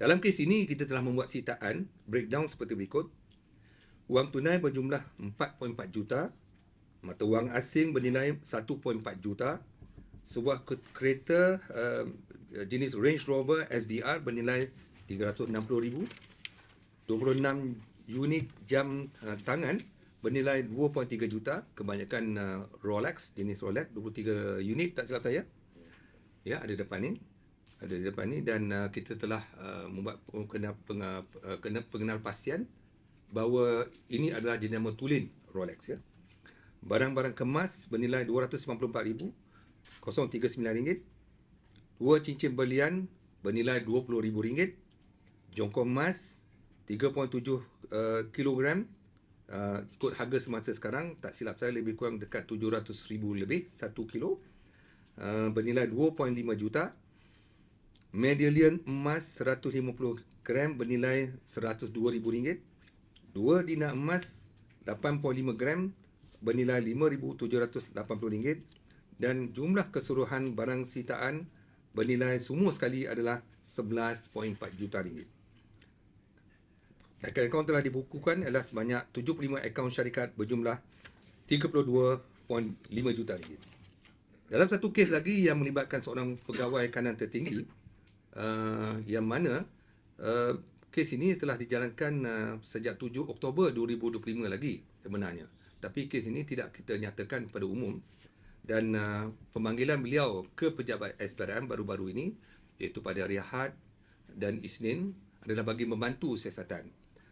Dalam kes ini, kita telah membuat sitaan breakdown seperti berikut. Wang tunai berjumlah 4.4 juta, mata wang asing bernilai 1.4 juta, sebuah kereta uh, jenis Range Rover SVR bernilai 360,000, 26 unit jam uh, tangan bernilai 2.3 juta, kebanyakan uh, Rolex, jenis Rolex, 23 unit tak silap saya. Ya, ada depan ni ada di depan ni dan uh, kita telah uh, membuat kena pengal, uh, kena pengenal pastian bahawa ini adalah jenama tulen Rolex ya. Barang-barang kemas bernilai RM294,039. Dua cincin berlian bernilai RM20,000. Jongkong emas 3.7 uh, kilogram uh, ikut harga semasa sekarang tak silap saya lebih kurang dekat 700,000 lebih 1 kilo uh, bernilai 2.5 juta medallion emas 150 gram bernilai RM102,000, dua dinar emas 8.5 gram bernilai RM5,780 dan jumlah keseluruhan barang sitaan bernilai semua sekali adalah 11.4 juta. Akaun-akaun telah dibukukan adalah sebanyak 75 akaun syarikat berjumlah 32.5 juta ringgit. Dalam satu kes lagi yang melibatkan seorang pegawai kanan tertinggi, uh, yang mana uh, kes ini telah dijalankan uh, sejak 7 Oktober 2025 lagi sebenarnya. Tapi kes ini tidak kita nyatakan kepada umum dan uh, pemanggilan beliau ke pejabat SPRM baru-baru ini iaitu pada hari Ahad dan Isnin adalah bagi membantu siasatan.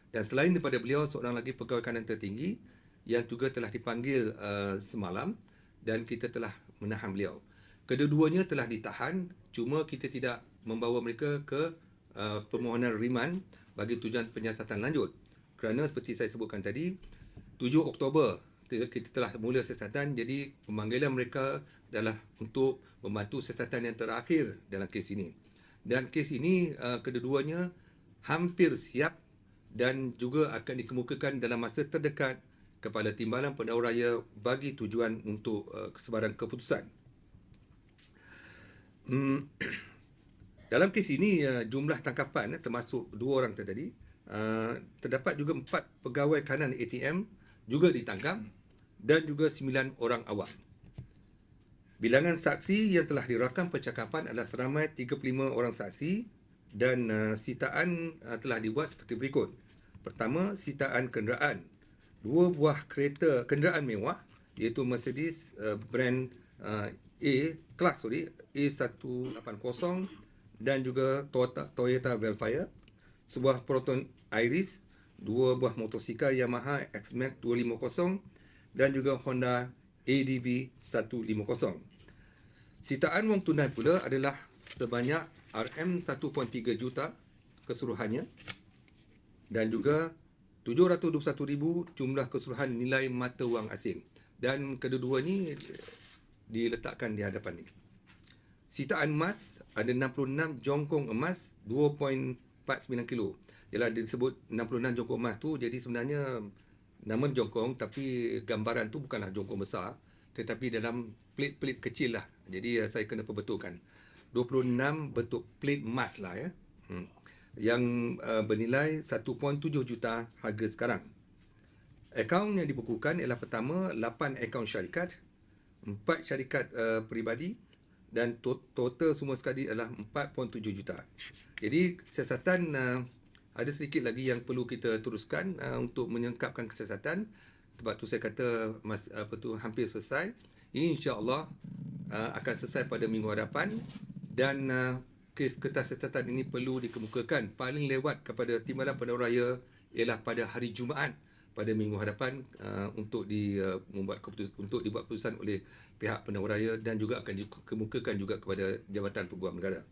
Dan selain daripada beliau seorang lagi pegawai kanan tertinggi yang juga telah dipanggil uh, semalam dan kita telah menahan beliau. Kedua-duanya telah ditahan cuma kita tidak membawa mereka ke uh, permohonan riman bagi tujuan penyiasatan lanjut. Kerana seperti saya sebutkan tadi, 7 Oktober kita telah mula siasatan jadi pemanggilan mereka adalah untuk membantu siasatan yang terakhir dalam kes ini. Dan kes ini uh, kedua-duanya hampir siap dan juga akan dikemukakan dalam masa terdekat kepada Timbalan Pendahulu Raya bagi tujuan untuk uh, kesebaran keputusan. Hmm. Dalam kes ini uh, jumlah tangkapan uh, termasuk dua orang tadi uh, terdapat juga empat pegawai kanan ATM juga ditangkap dan juga sembilan orang awam. Bilangan saksi yang telah dirakam percakapan adalah seramai 35 orang saksi dan uh, sitaan telah dibuat seperti berikut. Pertama, sitaan kenderaan. Dua buah kereta kenderaan mewah iaitu Mercedes brand A, kelas sorry, A180 dan juga Toyota, Toyota Velfire, sebuah Proton Iris, dua buah motosikal Yamaha X-Max 250 dan juga Honda ADV 150. Sitaan wang tunai pula adalah sebanyak RM 1.3 juta keseluruhannya dan juga 721,000 jumlah keseluruhan nilai mata wang asing. Dan kedua-dua ni diletakkan di hadapan ni. Sitaan emas ada 66 jongkong emas 2.49 kilo. Ialah disebut 66 jongkong emas tu jadi sebenarnya nama jongkong tapi gambaran tu bukanlah jongkong besar tetapi dalam plate-plate kecil lah. Jadi uh, saya kena perbetulkan. 26 bentuk plate emas lah ya. Hmm. Yang uh, bernilai 1.7 juta harga sekarang. Akaun yang dibukukan ialah pertama 8 akaun syarikat, 4 syarikat uh, peribadi, dan to- total semua sekali adalah 4.7 juta. Jadi siasatan uh, ada sedikit lagi yang perlu kita teruskan uh, untuk menyengkapkan kesiasatan. Sebab tu saya kata mas, apa tu hampir selesai. Insya-Allah uh, akan selesai pada minggu hadapan dan uh, kes kertas siasatan ini perlu dikemukakan paling lewat kepada Timbalan Pendahulu Raya ialah pada hari Jumaat pada minggu hadapan uh, untuk di uh, membuat keputusan untuk dibuat keputusan oleh pihak pendahulu raya dan juga akan dikemukakan juga kepada Jabatan Peguam Negara.